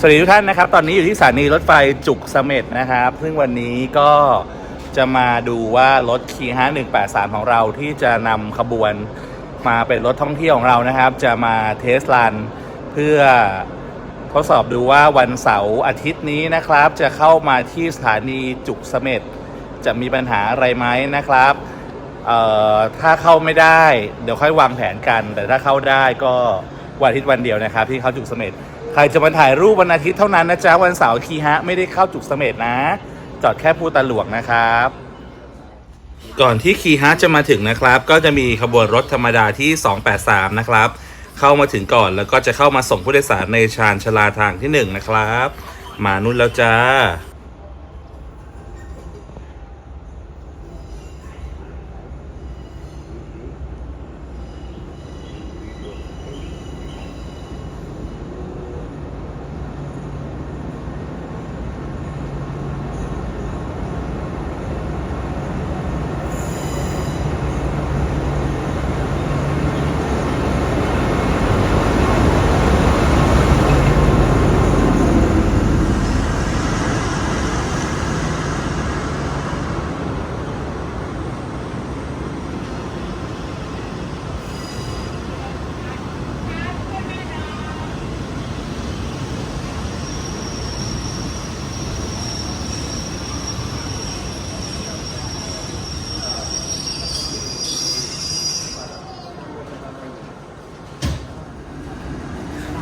สวัสดีทุกท่านนะครับ ตอนนี้อยู่ที่สถานีรถไฟจุกเสม็ดนะครับ ซึ่งวันนี้ก็จะมาดูว่ารถคีฮะ183ของเราที่จะนำขบวนมาเป็นรถท่องเที่ยวของเรานะครับ จะมาเทสรันเพื่อทดสอบดูว่าวันเสาร์อาทิตย์นี้นะครับ จะเข้ามาที่สถานีจุกเสม็ดจะมีปัญหาอะไรไหมนะครับถ้าเข้าไม่ได้เดี๋ยวค่อยวางแผนกัน แต่ถ้าเข้าได้ก็วันอาทิตย์วันเดียวนะครับ ที่เข้าจุกเสม็ด ใครจะมาถ่ายรูปวันอาทิตย์เท่านั้นนะจ๊ะวันเสาร์ทีฮะไม่ได้เข้าจุกเสม็ดนะ จอดแค่ภูตาหลวงนะครับ ก่อนที่คีฮะจะมาถึงนะครับ ก็จะมีขบวนรถธรรมดาที่ 283 นะครับ เข้ามาถึงก่อนแล้วก็จะเข้ามาส่งผู้โดยสารในชานชลาทางที่ 1 นะครับ มานุ่นแล้วจ้า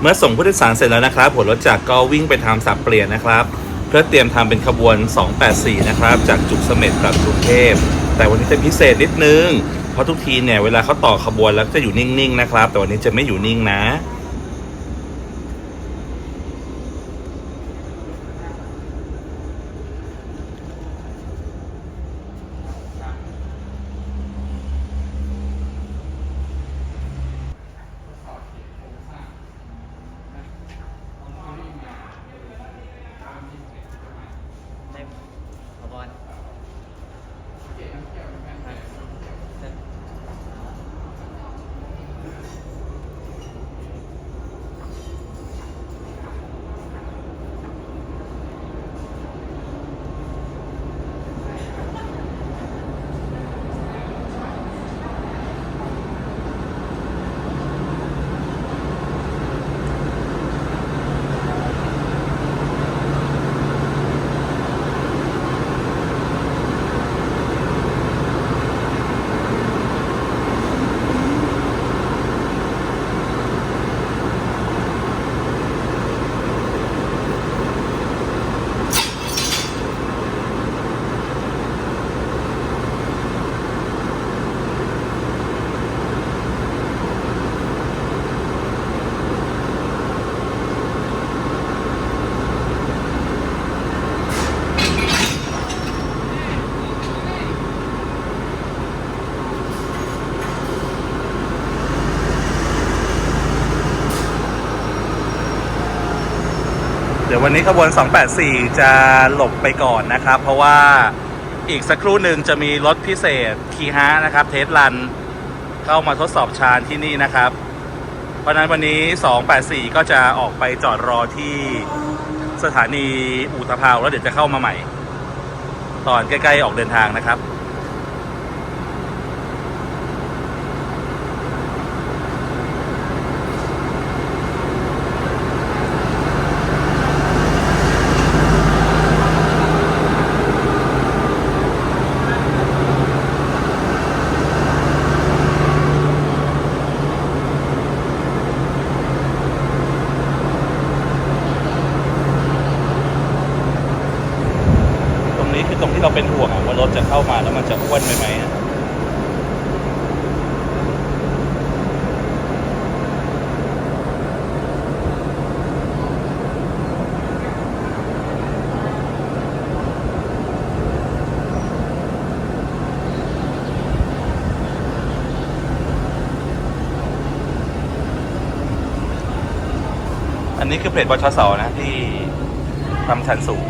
มื่อส่งผู้โดยสารเสร็จแล้วนะครับหัวรถจักรก็วิ่งไปทำสับเปลี่ยนนะครับ เพื่อเตรียมทำเป็นขบวน 284 นะครับ จากจุกเสม็ดกลับกรุงเทพ แต่วันนี้จะพิเศษนิดนึง เพราะทุกทีเนี่ยเวลาเขาต่อขบวนแล้วจะอยู่นิ่งๆนะครับ แต่วันนี้จะไม่อยู่นิ่งนะ วันนี้ขบวน 284 จะหลบไปก่อนนะครับ เพราะว่าอีกสักครู่หนึ่งจะมีรถพิเศษคีฮะนะครับเทสรันเข้ามาทดสอบชานที่นี่นะครับ เพราะฉะนั้นวันนี้ 284 ก็จะออกไปจอดรอที่สถานีอุตภาวแล้วเดี๋ยวจะเข้ามาใหม่ ตอนใกล้ ๆ ออกเดินทางนะครับ ตรงนี้คือตรงที่เราเป็นห่วงอะว่ารถจะเข้ามาแล้วมันจะอ้วนไปไหมอะ อันนี้คือเพจบชสนะที่ทำชั้นสูง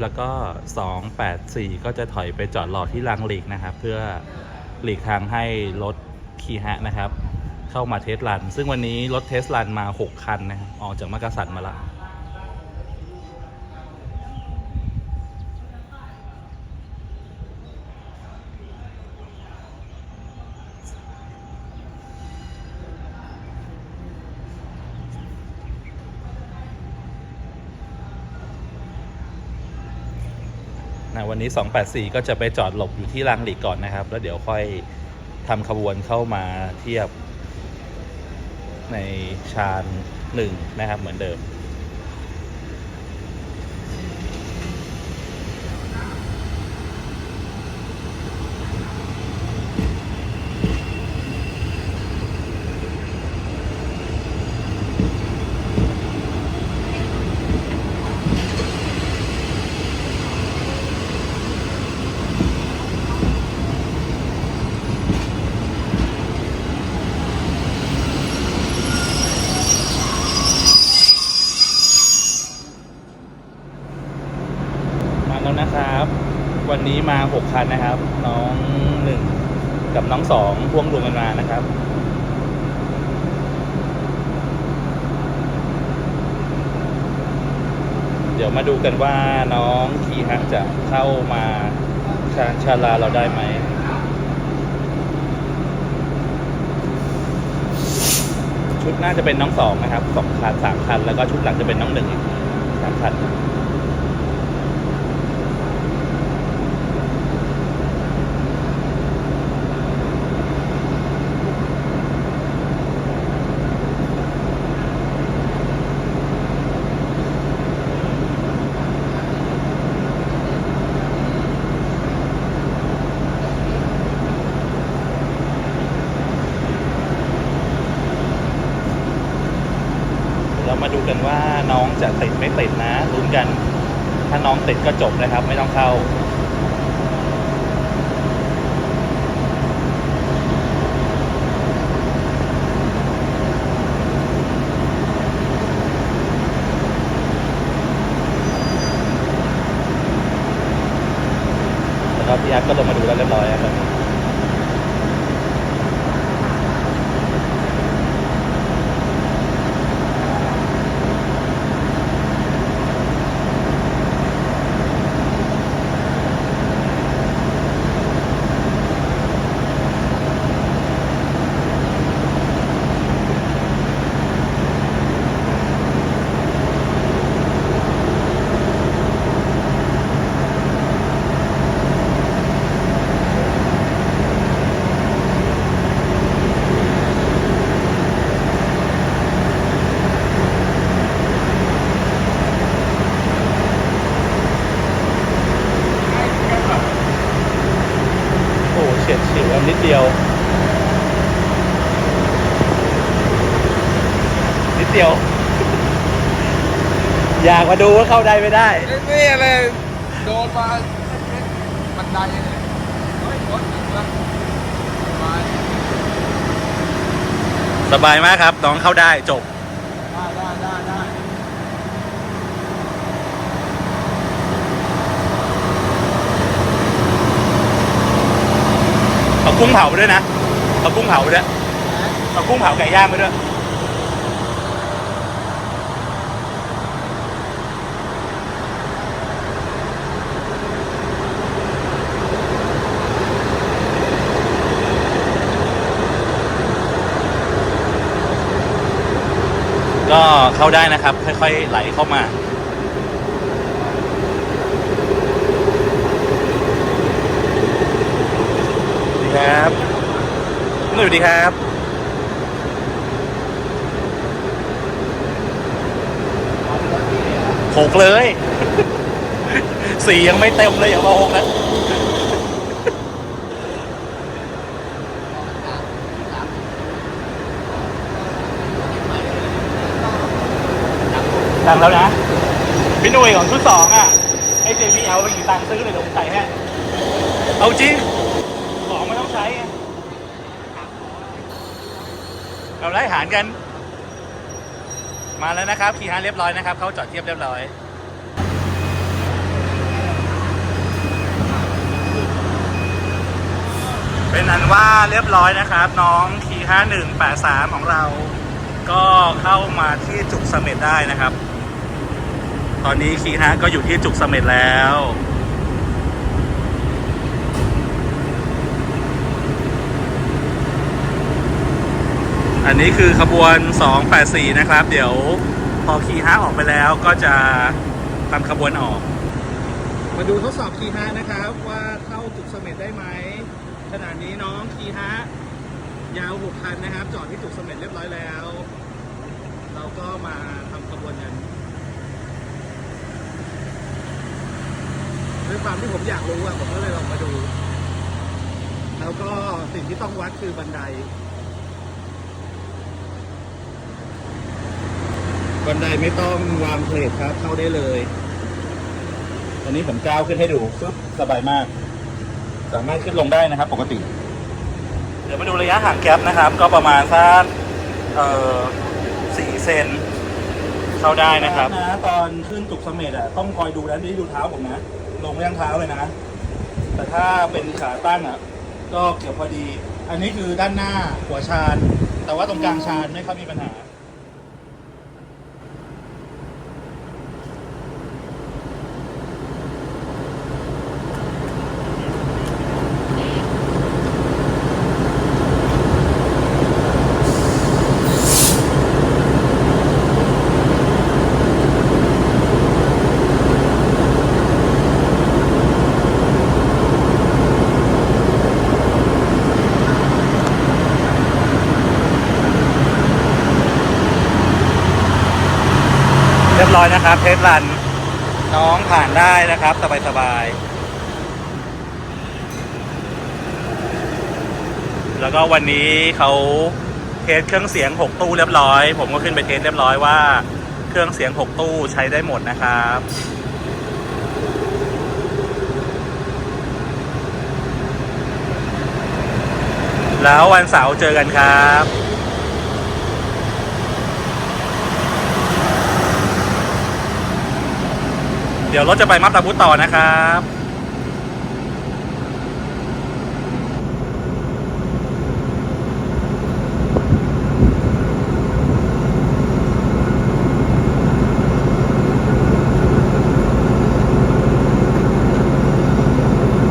แล้วก็ 284 ก็จะถอยไปจอดรอที่รางหลีกนะครับ เพื่อหลีกทางให้รถคีฮะนะครับ เข้ามาเทสลัน ซึ่งวันนี้รถเทสลันมา 6 คันนะครับออกจากมักกะสันมาละ วันนี้ 284 ก็จะไปจอดหลบอยู่ที่รางหลีกก่อนนะครับ แล้วเดี๋ยวค่อยทำขบวนเข้ามาเทียบในชานหนึ่งนะครับเหมือนเดิม ครับ วันนี้มา 6 คันนะครับ น้องหนึ่งกับน้องสองพ่วงรวมกันมานะครับ เดี๋ยวมาดูกันว่าน้องคีฮักจะเข้ามาชาชาลาเราได้ไหมชุดน่าจะเป็นน้องสองนะครับสองคันสามคัน แล้วก็ชุดหลังจะเป็นน้องหนึ่งอีกสามคัน เรามาดูกันว่าน้องจะติดไม่ติดนะลุ้นกัน ถ้าน้อง ติดก็จบนะครับ ไม่ต้องเข้าแล้วพี่อาร์ตก็ลงมาดูแล้วเรียบร้อยครับ โอ้เฉียดฉิวนิดเดียว นิดเดียว อยาก มาดูว่าเข้าได้ไม่ได้ นี่เลยโดนมาบันไดเลยเฮ้ยรถถึงแล้วมาสบายมากครับน้องเข้าได้จบ ได้ได้ได้ได้เอากุ้งเผาไปด้วยนะเอากุ้งเผาไปด้วยเอากุ้งเผาไก่ย่างไปด้วย ก็เข้าได้นะครับ ค่อยๆไหลเข้ามา สวัสดีครับสวัสดีครับ หกเลย สี่ยังไม่เต็มเลยอย่ามาหกนะ ตังแล้วนะ พี่หนุ่ยของชุดสองอะ ไอเจมี่เอาไปกี่ตังซื้อเลยเดี๋ยวใส่ให้เอาจริง ของไม่ต้องใช้เราไล่หารกัน มาแล้วนะครับขี่ห้ารเรียบร้อยนะครับ เขาจอดเทียบเรียบร้อยเป็นอันว่าเรียบร้อยนะครับ น้องคีห้าหนึ่งแปดสามของเรา ก็เข้ามาที่จุกเสม็ดได้นะครับ ตอนนี้คีฮะก็อยู่ที่จุกเสม็ดแล้วอันนี้คือขบวน 284 นะครับ เดี๋ยวพอคีฮะออกไปแล้วก็จะทำขบวนออก มาดูทดสอบคีฮะนะครับว่าเข้าจุกเสม็ดได้ไหมขณะนี้น้องคีฮะยาว 6 คันนะครับ จอดที่จุกเสม็ดเรียบร้อยแล้ว เราก็มาทำขบวนกัน ด้วยความที่ผมอยากรู้อะผมก็เลยลองมาดู แล้วก็สิ่งที่ต้องวัดคือบันได บันไดไม่ต้องวางเพลทครับ เข้าได้เลยอันนี้ผมก้าวขึ้นให้ดูปึ๊บสบายมาก สามารถขึ้นลงได้นะครับ ปกติ เดี๋ยวมาดูระยะห่างแก๊ปนะครับ ก็ประมาณสักเอ่อสี่เซนเข้าได้นะครับ นะตอนขึ้นจุกเสม็ดอะต้องคอยดูนะนี่ดูเท้าผมนะ ลงไปยังเท้าเลยนะ แต่ถ้าเป็นขาตั้งอะ ก็เกี่ยวพอดี อันนี้คือด้านหน้าหัวชาน แต่ว่าตรงกลางชานไม่ค่อยมีปัญหา ร้อยนะครับ เทสรัน น้องผ่านได้นะครับ สบายสบายแล้วก็วันนี้เขาเทสเครื่องเสียง 6 ตู้เรียบร้อย ผมก็ขึ้นไปเทสเรียบร้อยว่าเครื่องเสียง 6 ตู้ใช้ได้หมดนะครับแล้ววันเสาร์เจอกันครับ เดี๋ยวรถจะไปมับตาพุธต่อนะครับ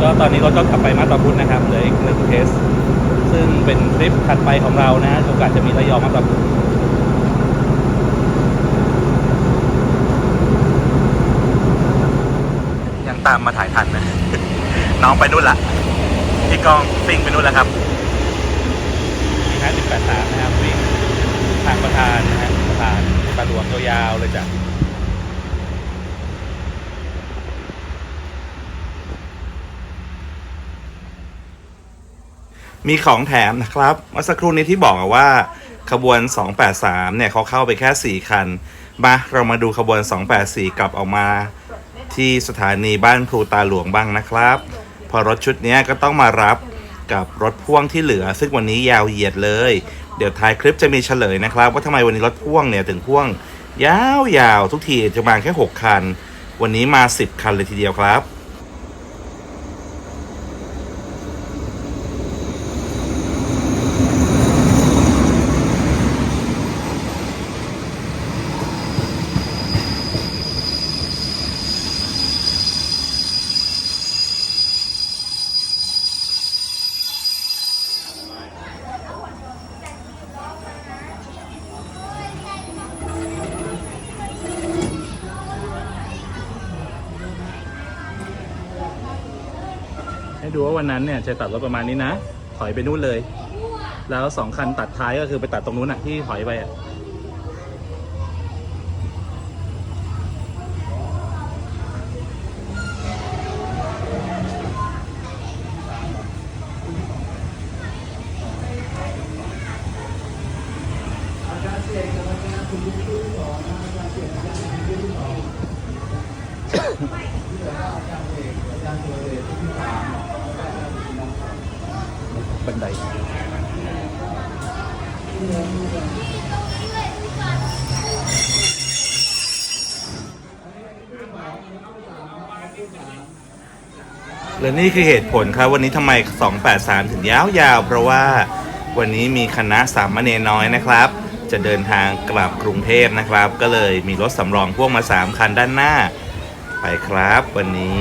ก็ตอนนี้รถก็กลับไปมาบตาพุธนะครับเหลืออีกหนึ่งเทส ซึ่งเป็นทริปถัดไปของเรานะโอกาสจะมีระยองมาบตาพุธ ยัง ตามมาถ่ายทันนะ น้องไปนู่นละพี่กองฟิงไปนู่นแล้วครับนี่ฮะสิบแปดสามนะครับวิ่งทางประธานนะฮะประธานตาหลวงยาวๆเลยจ้ะมีของแถมนะครับเมื่อสักครู่นี้ที่บอกว่าขบวน 283 เนี่ยเขาเข้าไปแค่ 4 คัน มาเรามาดูขบวน 284 กลับออกมา ที่สถานีบ้านพลูตาหลวงบ้างนะครับ พอรถชุดนี้ก็ต้องมารับกับรถพ่วงที่เหลือ ซึ่งวันนี้ยาวเหยียดเลย เดี๋ยวท้ายคลิปจะมีเฉลยนะครับ ว่าทำไมวันนี้รถพ่วงเนี่ยถึงพ่วง ยาวๆทุกทีจะมาแค่ 6 คัน วันนี้มา 10 คันเลยทีเดียวครับ วันนั้นเนี่ยจะตัดรถประมาณนี้นะ ถอยไปนู่นเลย แล้วสองคันตัดท้ายก็คือไปตัดตรงนู้นอะที่ถอยไปอะ และนี่คือเหตุผลครับวันนี้ทำไม 283 ถึงยาวๆเพราะว่าวันนี้มีคณะสามเณรน้อยนะครับ จะเดินทางกลับกรุงเทพนะครับ ก็เลยมีรถสำรองพ่วงมา 3 คันด้านหน้า ไปครับ วันนี้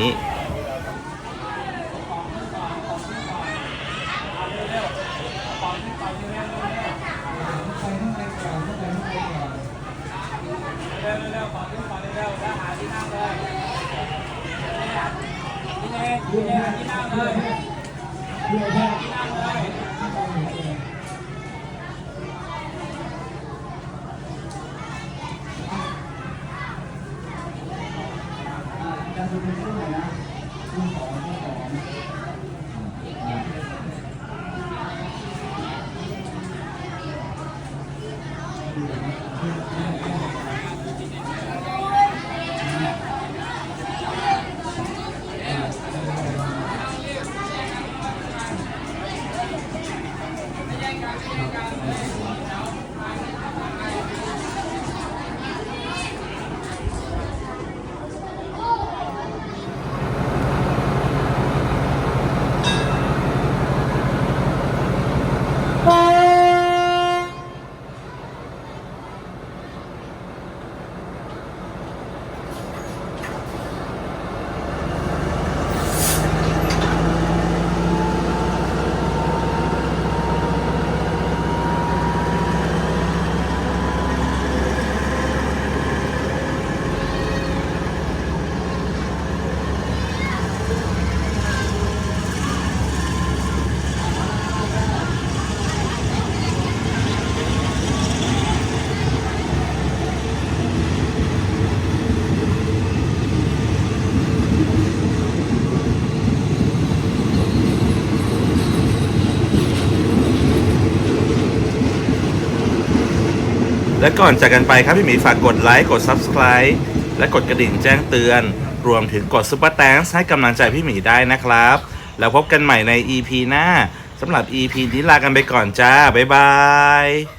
และก่อนจากกันไปครับพี่หมีฝากกดไลค์กด Subscribe และกดกระดิ่งแจ้งเตือน รวมถึงกดซุปเปอร์แตงให้กำลังใจพี่หมีได้นะครับ แล้วพบกันใหม่ใน EP หน้าสำหรับ EP นี้ลากันไปก่อนจ้า บ๊ายบาย